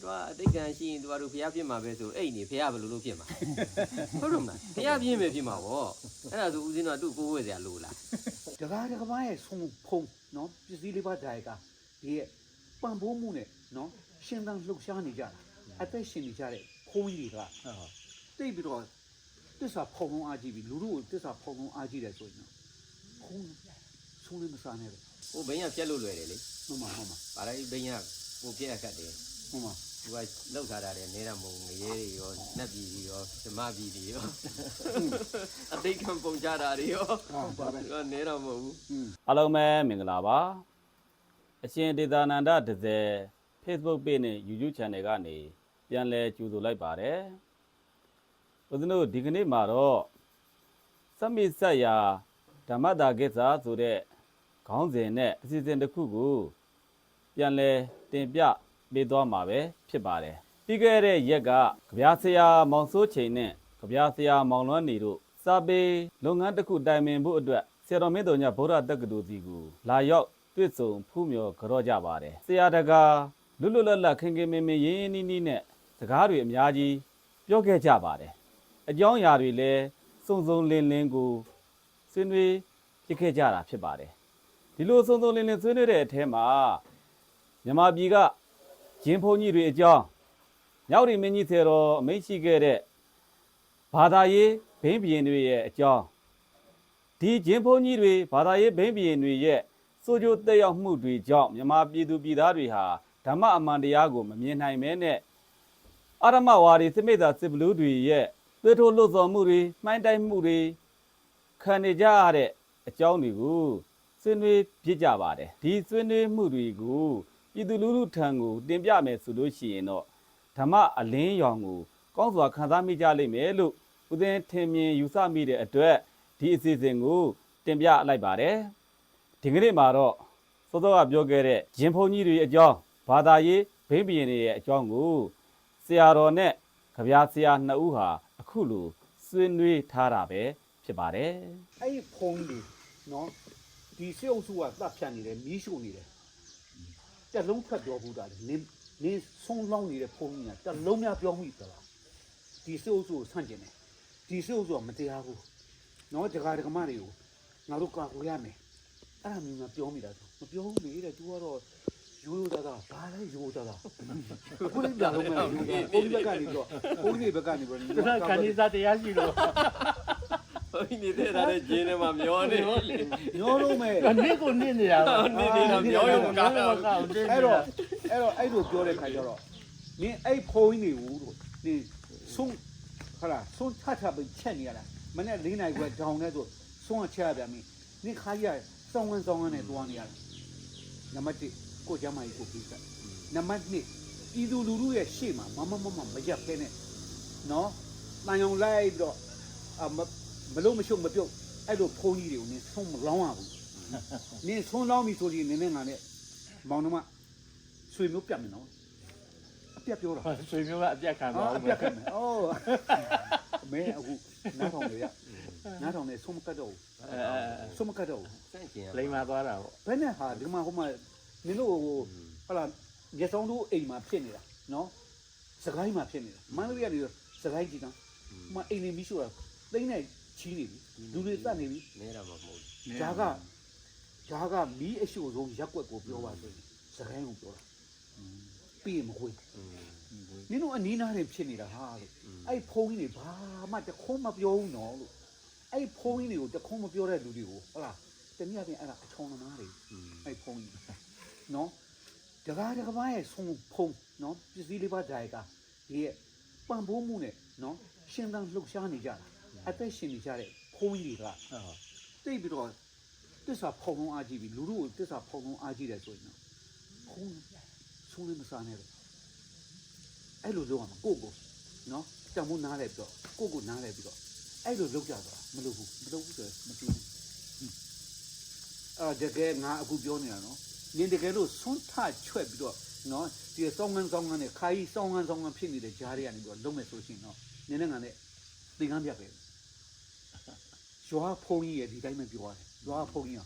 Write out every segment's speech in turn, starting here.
သူကအတိတ်ကံရှိရင်သူတို့ဖျားဖြစ်မှာပဲဆိုအဲ့နေဖျားဘယ်လိုလုပ်ဖြစ်မှာဟုတ်တယ်မလားဖျားပြင်းပဲဖြစ်မှာဗောအဲ့ဒါဆိုဦးဇင်းတို့ကသူ့ကိုယ်ဝဲစရာလိုလားဒကာဒကမရဲ့ဆုံးဖုံနော်ပစ္စည်းလေးပါးဒါရကဒီရဲ့ပံပိုးမှုနဲ့နော်ရှင်သန်လှုပ်ရှားနေကြတာအသက်ရှင်နေကြတဲ့ဘုန်းကြီးတွေကတိတ်ပြီးတော့တစ္ဆာဖုံလုံးအားကြည့်ပြီးလူတို့ကိုတစ္ဆာဖုံလုံးအားကြည့်တယ်ဆိုရင်တော့ဘုန်းဆုံးနေမစားနဲ့ပဲဟိုဘိန်းကပြက်လို့လွယ်တယ်လေမှန်ပါမှန်ပါဗါလိုက်ဘိန်းကကိုပြက်အခတ်တယ်မှန်ပါ သူကလောက်ထားတာတဲ့နေတာမဟုတ်ငရဲတွေရောနတ်ပြည်တွေရောဓမ္မပြည်တွေရောအတိတ်ကံပုံကြတာတွေရောဟုတ်ပါပဲသူကနေတော့မဟုတ်ဘူးอืมအားလုံးပဲမင်္ဂလာပါအရှင်ဒေတာနန္ဒဒဇယ် Facebook page နဲ့ YouTube channel ကနေပြန်လည်ကြိုဆိုလိုက်ပါတယ်ဦးဇင်းတို့ဒီကနေ့မှာတော့စမိတ်ဆက်ရာဓမ္မတာကိစ္စဆိုတဲ့ခေါင်းစဉ်နဲ့အစီအစဉ်တစ်ခုကိုပြန်လည်တင်ပြ ပေးသွားမှာပဲဖြစ်ပါတယ်ပြီးခဲ့တဲ့ရက်ကကြပြားဆရာမောင်စိုးချိန်နဲ့ကြပြားဆရာမောင်လွမ်းနေတို့စာပေလုပ်ငန်းတစ်ခုတိုင်ပင်ဖို့အတွက်ဆရာတော်မင်းတော်ညဗုဒ္ဓတက္ကသိုလ်စီကိုလာရောက်တွေ့ဆုံဖူးမြော်ကြော့ကြပါတယ်ဆရာတကာလွတ်လွတ်လပ်လပ်ခင်ခင်မင်မင်ရင်းရင်းနှီးနှီးနဲ့စကားတွေအများကြီးပြောခဲ့ကြပါတယ်အကြောင်းအရာတွေလည်းစုံစုံလင်းလင်းကိုဆွေးနွေးဖြစ်ခဲ့ကြတာဖြစ်ပါတယ်ဒီလိုစုံစုံလင်းလင်းဆွေးနွေးတဲ့အထဲမှာမြန်မာပြည်က ဂျင်းဖုန်ကြီးတွေအကြောင်းမြောက်ရီမင်းကြီးဆရာတော်အမိန့်ရှိခဲ့တဲ့ဘာသာရေးဘိန်းဘီရင်တွေရဲ့အကြောင်းဒီဂျင်းဖုန်းကြီးတွေဘာသာရေးဘိန်းဘီရင်တွေရဲ့စိုးကြိုးတက်ရောက်မှုတွေကြောင့်မြန်မာပြည်သူပြည်သားတွေဟာဓမ္မအမှန်တရားကိုမမြင်နိုင်မဲနဲ့အာရမဝါဒီစမိတ်သာစစ်ဘလူးတွေရဲ့သွေးထိုးလွတ်စော်မှုတွေမှိုင်းတိုက်မှုတွေခံနေကြရတဲ့အကြောင်းတွေကိုဆွေးနွေးဖြစ်ကြပါတယ်ဒီဆွေးနွေးမှုတွေကို ပြည်သူလူထုထံကိုတင်ပြမယ်ဆိုလို့ရှိရင်တော့ဓမ္မအလင်းရောင်ကိုကောင်းစွာခံစားမိကြလိမ့်မယ်လို့ဦးသိန်းထင်မြင်ယူဆမိတဲ့အတွက်ဒီအစီအစဉ်ကိုတင်ပြလိုက်ပါတယ်ဒီကနေ့မှာတော့စောစောကပြောခဲ့တဲ့ဂျင်းဖုန်းကြီးတွေအကြောင်းဘာသာရေးဘိန်းဘီရင်တွေရဲ့အကြောင်းကိုဆရာတော်နဲ့ကြပြားဆရာနှစ်ဦးဟာအခုလိုဆွေးနွေးထားတာပဲဖြစ်ပါတယ်အဲ့ဒီဖုံးလေးနော်ဒီစေအုပ်စုကသတ်ဖြတ်နေတယ်မီးရှို့နေတယ် တက်လုံးထွက်ပြောဘူးတာလေနင်းနင်းဆုံးလောင်းနေတဲ့ဖုံးကြီးကတက်လုံးများပြောမှုသလားဒီစေအုပ်စုကိုဆန့်ကျင်တယ်ဒီစေအုပ်စုကမတရားဘူးနော်ဒကာဒကမတွေကိုငါတို့ကာကွယ်ရမယ်အဲ့ဒါမျိုးများပြောမိတာဆိုမပြောဘူးလေတဲ့ तू ကတော့ရိုးရိုးသားသားဘာလဲရိုးသားသားအခုလည်းပြလုံးမဲ့ရိုးသားဘုန်းကြီးဘက်ကနေတော့ဘုန်းကြီးဘက်ကနေပြီးသူကခဏစားတရားရှိလို့ ဟိုနေတဲ့တာတဲ့ဂျင်းထဲမှာမျောနေ ညောလုံးမဲ့နစ်ကိုနစ်နေတာနေနေတာမျောရုံကားတာအဲ့တော့အဲ့တော့အဲ့လိုပြောတဲ့ခါကျတော့နင်အဲ့ဖုန်းကြီးနေဘူးတို့နင်ဆုံးဟာလားဆုံးထထပဲချက်နေရတာမနေ့၄နိုင်ခွဲဒေါင်နဲ့ဆိုဆုံးအချက်ရပြန်ပြီနင်ခါကြီးကစောင်းဝန်းစောင်းဝန်းနဲ့တွားနေရတာနံပါတ်1ကိုကျမကြီးကိုပြီးစနံပါတ်2ပြည်သူလူထုရဲ့ရှေ့မှာမမမမမရက်ပဲနဲ့နော်တန်ယုံလိုက်ပြီးတော့အမ မလို့မရှုပ်မပြုတ်အဲ့လိုဖုန်းကြီးတွေကိုနင်ဆုံးမလောင်းရဘူးနင်ဆုံးလောင်းပြီဆိုရင်နင်နဲ့ငါနဲ့မောင်နှမဆွေမျိုးပြတ်မယ်နော်အပြတ်ပြောတာဆွေမျိုးကအပြတ်ခံသွားအပြတ်ခံမယ်အိုးမင်းအခုနားထောင်နေရနားထောင်နေဆုံးမကတ်တော့ဆုံးမကတ်တော့စန့်ကျင်ရလိမ္မာသွားတာပေါ့ဘယ်နဲ့ဟာဒီမှာဟိုမှာနင်တို့ဟိုဟလာရေဆောင်တို့အိမ်မှာဖြစ်နေတာနော်စကိုင်းမှာဖြစ်နေတာမန္တလေးကနေစကိုင်းကြည့်တာဟိုမှာအိမ်နေပြီးဆိုတာသိနေ ချီးနေပြီလူတွေတတ်နေပြီနဲတာမမဟုတ်ဘူးဒါကဒါကမီးအရှို့ဆုံးရက်ွက်ကိုပြောပါဆိုရင်စကိုင်းကိုပြောတာပြီးရင်မခွေးနင်တို့အနီးနားတွေဖြစ်နေတာဟာလို့အဲ့ဖုန်းကြီးတွေဘာမှတခုံးမပြောဘူးနော်လို့အဲ့ဖုန်းကြီးတွေကိုတခုံးမပြောတဲ့လူတွေကိုဟုတ်လားတနည်းအားဖြင့်အဲ့ဒါအချုံသမားတွေအဲ့ဖုန်းကြီးနော်တကားတကားရဲ့ဆုံးဖုန်းနော်ပစ္စည်းလေးပါးဓာတ်ကဒီရဲ့ပံ့ပိုးမှုနဲ့နော်ရှင်းတန်းလှုပ်ရှားနေကြတာ အသက်ရှင်နေကြတဲ့ဖုန်းကြီးတွေကတိတ်ပြီးတော့တစ္ဆာဖုံလုံးအားကြည့်ပြီးလူတို့ကိုတစ္ဆာဖုံလုံးအားကြည့်တယ်ဆိုရင်တော့ဖုန်းဆုံးနေမစားနဲ့ပဲအဲ့လိုလုပ်ရမှာကိုယ့်ကိုနော်တံမိုးနားလဲပြီးတော့ကိုယ့်ကိုနားလဲပြီးတော့အဲ့လိုလုပ်ကြတာမလုပ်ဘူးမလုပ်ဘူးဆိုရင်မကြည့်ဘူးဟွန်းအာတကယ်ငါအခုပြောနေတာနော်နင်တကယ်လို့ဆွန့်ထချွက်ပြီးတော့နော်ဒီစောင်းငန်းစောင်းငန်းနဲ့ခါကြီးစောင်းငန်းစောင်းငန်းဖြစ်နေတဲ့ဂျားတွေကနေပြီးတော့လုံးမယ်ဆိုရှင်နော်နင်နဲ့ငါနဲ့သင်္ကန်းပြပဲ ရွာဖုံကြီးရဲ့ဒီတိုင်းပဲပြောရတယ်ရွာဖုံကြီးက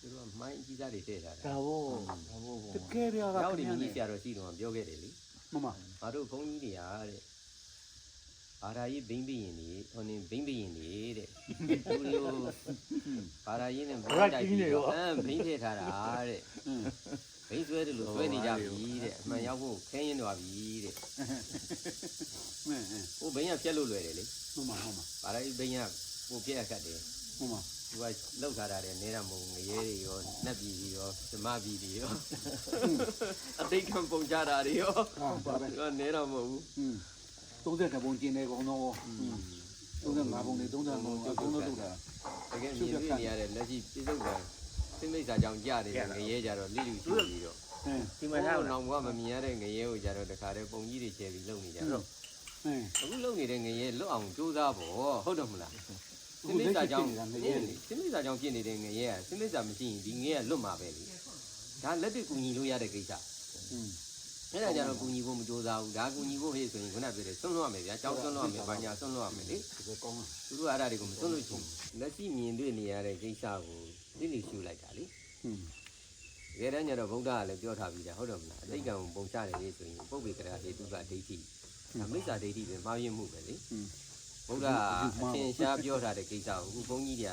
သူတို့ကမိုင်းကြီးသားတွေတဲ့တာဒါဘောဒါဘောတကယ်ပြားကရောက်ခင်နေဗျားမြနဲ့ည်ဆရာတော်ရှိတော့ပြောခဲ့တယ်လေမမငါတို့ဘုန်းကြီးတွေကတဲ့ဘာသာရေးဘိမ့်ဘိရင်နေဟိုနေဘိမ့်ဘိရင်နေတဲ့သူတို့ဘာသာရေးနဲ့ဘိမ့်တိုက်ပြီးတော့အမ်ဘိမ့်ထည့်ထားတာတဲ့อืมဘိမ့်ဆွဲတယ်လို့ဆွဲနေကြပြီတဲ့အမှန်ရောက်ဖို့ခဲရင်သွားပြီတဲ့အင်းအင်းဟိုဘိမ့်ကဖြက်လို့လွယ်တယ်လေမမမမဘာသာရေးဘိမ့်က ပိုပြက်ခတ်တယ်ဟုတ်ပါသူကလောက်ထားတာလည်းနဲတာမဟုတ်ငရဲတွေရောနှက်ပြည်တွေရောဓမ္မပြည်တွေရောအတိတ်ခံပုံကြတာတွေရောဟုတ်ပါပဲသူကနဲတာမဟုတ်ဘူး30တပုံကျင်းတဲ့ကောင်တော့35ပုံနဲ့35ပုံအကုန်လုံးလုပ်တာတကယ်မြင်တွေ့နေရတဲ့လက်ရှိပြည့်စုံတာစိမိတ်စာကြောင့်ကြတယ်ငရဲကြတော့လိလူရှိပြီးတော့ဒီမှာတော့နောင်ဘဝမမြင်ရတဲ့ငရဲကိုကြတော့တခါတည်းပုံကြီးတွေချဲပြီးလုပ်နေကြတော့ အင်းအခုလုံနေတဲ့ငရဲလွတ်အောင်ကြိုးစားပေါ့ဟုတ်တယ်မလားစိမိစာကြောင့်စိမိစာကြောင့်ဖြစ်နေတဲ့ငရဲကစိမိစာမရှိရင်ဒီငရဲကလွတ်မှာပဲလေဒါလက်တွေ့ကူညီလို့ရတဲ့ကိစ္စအင်းအဲ့ဒါကြတော့ကူညီဖို့မကြိုးစားဘူးဒါကူညီဖို့ဟေ့ဆိုရင်ခုနပြောတယ်စွန့်လွတ်ရမယ်ဗျာကြောက်စွန့်လွတ်ရမယ်ဘာညာစွန့်လွတ်ရမယ်လေဒီကောင်းသူတို့အားဒါတွေကိုမစွန့်လို့ချင်းလက်ရှိမြင်တွေ့နေရတဲ့ကိစ္စကိုသိသိရှုလိုက်တာလေဟွန်းဒီကဲတန်းညတော့ဗုဒ္ဓကလည်းပြောထားပြီးတာဟုတ်တယ်မလားအတိတ်ကံပုံချတယ်လေဆိုရင်ပုပ္ပေကရာဟေတုကဒိဋ္ဌိ ဒါမိစ္ဆာဒိဋ္ဌိပဲမှားယွင်းမှုပဲလေอืมဗုဒ္ဓအထင်ရှားပြောထားတဲ့ကိစ္စကိုအခုဘုန်းကြီးတွေ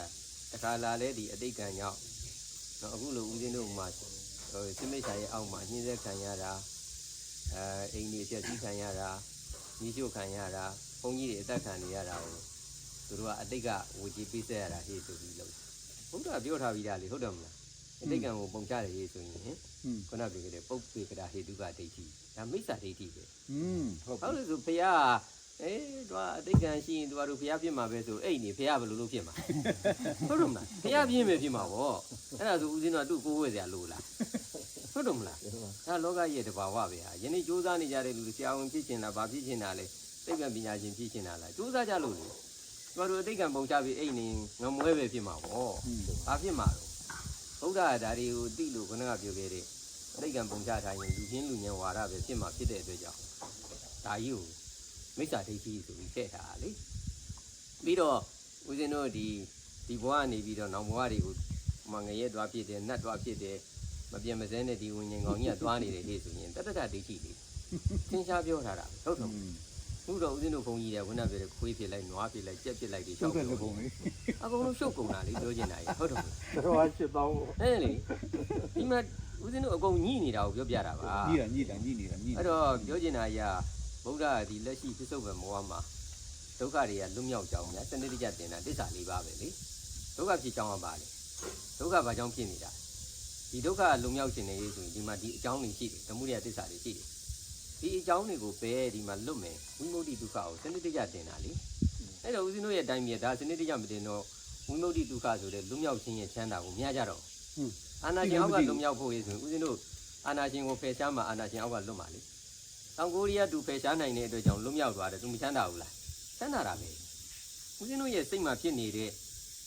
ကတခါလာလဲဒီအတိတ်ကံကြောင့်နော်အခုလိုဦးဇင်းတို့မှာဟိုစိမိစ္ဆာရဲ့အောက်မှာညှင်းဆဲခံရတာအဲအိမ်ကြီးပြည့်စည်ခံရတာညီချို့ခံရတာဘုန်းကြီးတွေအသက်ခံနေရတာကိုသူတို့ကအတိတ်ကဝေကြီးပေးဆက်ရတာဟေ့ဆိုပြီးလို့ဘုရားပြောထားပြီးသားလေဟုတ်တယ်မလား အတိတ်ကံကိုပုံကြတယ်ရေးဆိုရင်ခုနပြောခဲ့တဲ့ပုပ်ပေကတာဟေတုကဒိဋ္ဌိဒါမိစ္ဆာဒိဋ္ဌိပဲอืมဟုတ်ဟုတ်လို့ဆိုဘုရားအေးတို့အတိတ်ကံရှိရင်တို့တို့ဘုရားဖြစ်မှာပဲဆိုအဲ့နေဘုရားဘယ်လိုလုပ်ဖြစ်မှာဟုတ်တော့မလားဘုရားပြင်းမယ်ဖြစ်မှာပေါ့အဲ့ဒါဆိုဦးဇင်းတို့သူ့ကိုယ်ဝဲစရာလိုလားဟုတ်တော့မလားဒါလောကရဲ့တဘာဝပဲဟာယနေ့ကြိုးစားနေကြတဲ့လူဆရာဝန်ဖြစ်ချင်တာဗာဖြစ်ချင်တာလေသိပ္ပံပညာရှင်ဖြစ်ချင်တာလားကြိုးစားကြလို့လေတို့တို့အတိတ်ကံပုံချပြီးအဲ့နေငမွဲပဲဖြစ်မှာပေါ့ဘာဖြစ်မှာတော့ ဘုရားကဒါတွေကိုသိလို့ခုနကပြောခဲ့တဲ့အတိတ်ကံပုံချထားရင်လူချင်းလူညံဝါဒပဲဖြစ်မှာဖြစ်တဲ့အတွက်ကြောင့်ဒါကြီးကိုမိစ္ဆာဒိဋ္ဌိဆိုပြီးထည့်ထားတာလေပြီးတော့ဦးဇင်းတို့ဒီဒီဘဝကနေပြီးတော့နောင်ဘဝတွေကိုမငရဲသွားဖြစ်တယ်နတ်သွားဖြစ်တယ်မပြတ်မစဲနဲ့ဒီဝิญဉ်ကောင်ကြီးကသွားနေတယ်ဟေ့ဆိုရင်တတ္တဒိဋ္ဌိလေးသင်္ချာပြောထားတာဟုတ်တော့ခုတော့ဦးဇင်းတို့ဘုန်းကြီးတွေကခုနပြောတဲ့ခွေးဖြစ်လိုက်နွားဖြစ်လိုက်ကြက်ဖြစ်လိုက်ဒီရှောက်ဟုတ်ကဲ့ပြောပုံလေးအကုန်လုံးရှုပ်ကုန်တာလေပြောချင်တာကြီးဟုတ်တယ် မလားတော့ချစ်တော့အဲ့လေဒီမှာဦးဇင်းတို့အကုန်ညှိနေတာကိုပြောပြတာပါညီးတာညီးတာညီးနေတာညီးအဲ့တော့ပြောချင်တာကြီးကဗုဒ္ဓကဒီလက်ရှိပြစ္ဆုတ်ဘမောဟမှာဒုက္ခတွေကလွတ်မြောက်ကြောင်းများစနစ်တကျတင်တာတစ္ဆာလေးပါပဲလေဒုက္ခဖြစ်ကြောင်းကပါလေဒုက္ခဘာကြောင့်ဖြစ်နေတာဒီဒုက္ခလွတ်မြောက်ခြင်းနေရေးဆိုရင်ဒီမှာဒီအကြောင်းတွေရှိတယ်ဓမ္မရိယတစ္ဆာတွေရှိတယ်ဒီအကြောင်းတွေကိုပဲဒီမှာလွတ်မယ်ဝိမု ക്തി ဒုက္ခကိုစနစ်တကျတင်တာလေအဲ့တော့ဦးဇင်းတို့ရဲ့အတိုင်းမြေဒါစနစ်တကျမတင်တော့ ဝိမု ക്തി ဒုက္ခဆိုတဲ့လွတ်မြောက်ခြင်းရဲ့ချမ်းသာကိုမရကြတော့အာနာရှင်အောက်ကလွတ်မြောက်ဖို့ရေးဆိုရင်ဦးဇင်းတို့အာနာရှင်ကိုဖယ်ရှားမှာအာနာရှင်အောက်ကလွတ်မှာလေတောင်ကိုရီးယားသူဖယ်ရှားနိုင်တဲ့အတွက်ကြောင့်လွတ်မြောက်သွားတယ်သူမချမ်းသာဘူးလားချမ်းသာတာပဲဦးဇင်းတို့ရဲ့စိတ်မှာဖြစ်နေတဲ့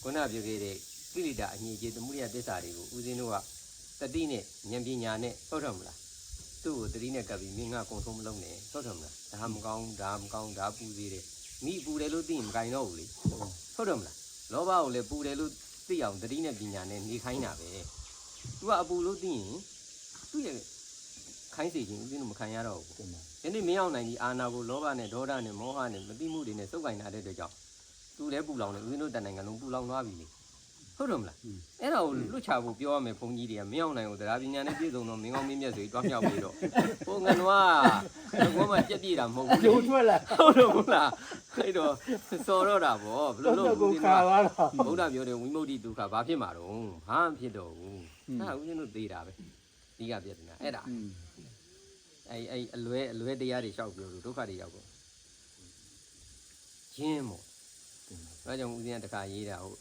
ခုနပြောခဲ့တဲ့ကိလေသာအငြိကြီးသမှုရိယသစ္စာတွေကိုဦးဇင်းတို့ကတတိနဲ့ဉာဏ်ပညာနဲ့ဟုတ်တယ်မလားသူ့ကိုတတိနဲ့ကပ်ပြီးမင်းငါကုံဆုံးမလုံးနဲ့ဟုတ်တယ်မလားဒါမကောင်းဒါမကောင်းဒါပူသေးတယ်မိပူတယ်လို့သိရင်မကင်တော့ဘူးလေဟုတ်တယ်မလား လောဘကိုလည်းပူတယ်လို့သိအောင်တတိနဲ့ပညာနဲ့နေခိုင်းတာပဲ तू ကအပူလို့သိရင်သူ့ရဲ့ခိုင်းစေခြင်းဦးဇင်းတို့မခံရတော့ဘူး။ဒီနေ့မင်းအောင်နိုင်ဒီအာနာကိုလောဘနဲ့ဒေါသနဲ့မောဟနဲ့မတိမှုတွေနဲ့စုပ်ကင်ထားတဲ့အတွက်ကြောင့်သူလည်းပူလောင်တယ်ဦးဇင်းတို့တန်နိုင်ငံလုံးပူလောင်သွားပြီလေ။ ဟုတ်တယ်မလား။အဲ့ဒါကိုလွတ်ချဖို့ပြောရမယ်ဘုန်းကြီးတွေကမင်းအောင်နိုင်ကိုတရားပညာနဲ့ပြည့်စုံတော့မင်းကောင်းမင်းမြတ်ဆိုပြီးတွားမြောက်ပြီးတော့ဘုံငန်တော့ကဘောမှပြက်ပြေးတာမဟုတ်ဘူးလေ ကျိုးထွက်လာ ။ဟုတ်တယ်မလား။အဲ့တော့စော်တော့တာဗောဘယ်လို တော့ လုပ် ကို ဦးဇင်း ခါ တို့က သွားတော့ ဗုဒ္ဓပြောတယ်ဝိမု ക്തി ဒုက္ခဘာဖြစ်မှာတော့ဘာမှဖြစ်တော့ဘူးအဲ့ဒါဦးဇင်းတို့သေးတာပဲဒီကပြဿနာအဲ့ဒါ อืม အဲ့အဲ့အလွဲအလွဲတရားတွေလျှောက်ပြောလို့ဒုက္ခတွေရောက်ကုန်ချင်းမို့ဒါကြောင့်ဦးဇင်းကတခါရေးတာဟုတ်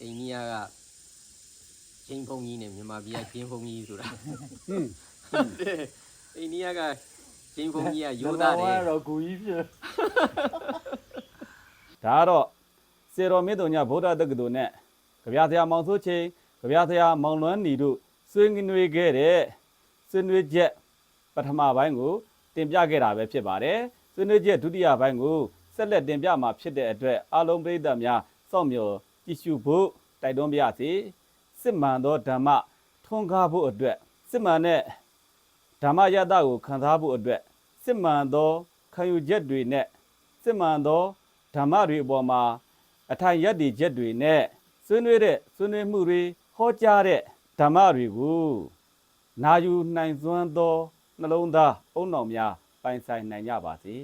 အိန္ဒိယကချင်းဖုန်ကြီးနဲ့မြန်မာပြည်ကချင်းဖုန်ကြီးဆိုတာอืมဟုတ်တယ်အိန္ဒိယကချင်းဖုန်ကြီးကယောသားတွေတော့ဂူကြီးပြဒါကတော့စေတော်မြတ်တုံညဗုဒ္ဓတက္ကသိုလ်နဲ့ကြပြဆရာမောင်စိုးချင်းကြပြဆရာမောင်လွမ်းနီတို့ဆွေးနွေးခဲ့တဲ့ဆွေးနွေးချက်ပထမပိုင်းကို တင်ပြခဲ့တာပဲဖြစ်ပါတယ်ဆွေးနွေးချက်ဒုတိယပိုင်းကိုဆက်လက်တင်ပြမှာဖြစ်တဲ့အတွက်အားလုံးပရိသတ်များစောင့်မျှော် ကြည့်ရှုဖို့တိုက်တွန်းပါရစေစစ်မှန်သောဓမ္မထွန်းကားဖို့အတွက်စစ်မှန်တဲ့ဓမ္မရတ္တကိုခံစားဖို့အတွက်စစစ်မှန်သောခံယူချက်တွေနဲ့စစ်မှန်သောဓမ္မတွေအပေါ်မှာအထိုင်ရည်တည်ချက်တွေနဲ့ဆွေးနွေးတဲ့ဆွေးနွေးမှုတွေဟောကြားတဲ့ဓမ္မတွေကိုနာယူနိုင်စွမ်းသောနှလုံးသားအုံနောက်များပိုင်ဆိုင်နိုင်ကြပါစေ